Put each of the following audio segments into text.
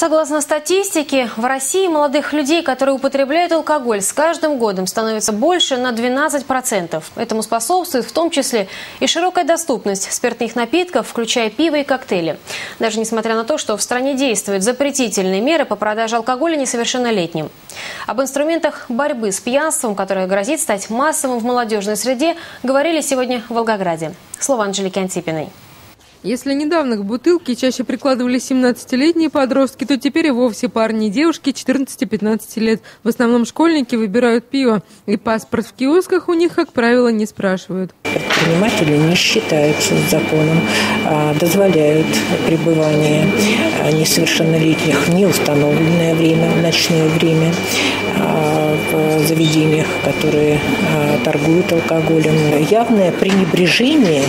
Согласно статистике, в России молодых людей, которые употребляют алкоголь, с каждым годом становится больше на 12%. Этому способствует в том числе и широкая доступность спиртных напитков, включая пиво и коктейли. Даже несмотря на то, что в стране действуют запретительные меры по продаже алкоголя несовершеннолетним. Об инструментах борьбы с пьянством, которое грозит стать массовым в молодежной среде, говорили сегодня в Волгограде. Слово Анжелики Антипиной. Если недавно к бутылке чаще прикладывали 17-летние подростки, то теперь и вовсе парни и девушки 14-15 лет. В основном школьники выбирают пиво, и паспорт в киосках у них, как правило, не спрашивают. Предприниматели не считаются с законом, а дозволяют пребывание а, несовершеннолетних в неустановленное время, в ночное время а, в заведениях, которые торгуют алкоголем. Явное пренебрежение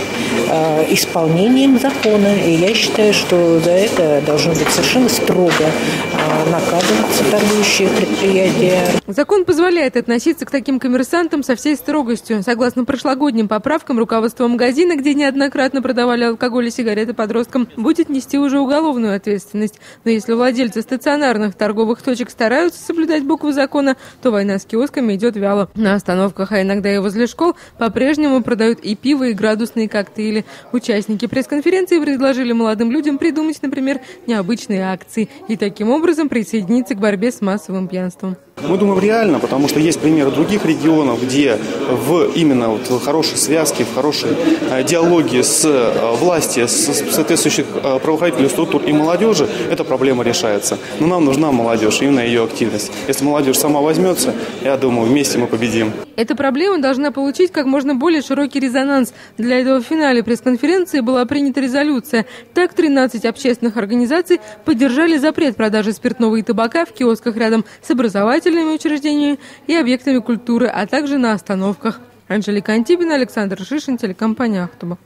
исполнением закона. И я считаю, что за это должно быть совершенно строго наказываться торгующие предприятия. Закон позволяет относиться к таким коммерсантам со всей строгостью. Согласно прошлогодним поправкам, руководство магазина, где неоднократно продавали алкоголь и сигареты подросткам, будет нести уже уголовную ответственность. Но если владельцы стационарных торговых точек стараются соблюдать букву закона, то война с киосками идет вяло. На остановках, а иногда и возле школ, по-прежнему продают и пиво, и градусные коктейли. Участники пресс-конференции предложили молодым людям придумать, например, необычные акции и таким образом присоединиться к борьбе с массовым пьянством. Мы думаем реально, потому что есть примеры других регионов, где в именно вот в хорошей связке, в хорошей э, диалоге с э, властью, с соответствующих э, правоохранительных структур и молодежи эта проблема решается. Но нам нужна молодежь, именно ее активность. Если молодежь сама возьмется, я думаю, вместе мы победим. Эта проблема должна получить как можно более широкий резонанс. Для этого в финале пресс-конференции была принята резолюция. Так, 13 общественных организаций поддержали запрет продажи спиртного и табака в киосках рядом с образовательными учреждениями и объектами культуры, а также на остановках. Анжелика Антибина, Александр Шишин, телекомпания «Ахтуба».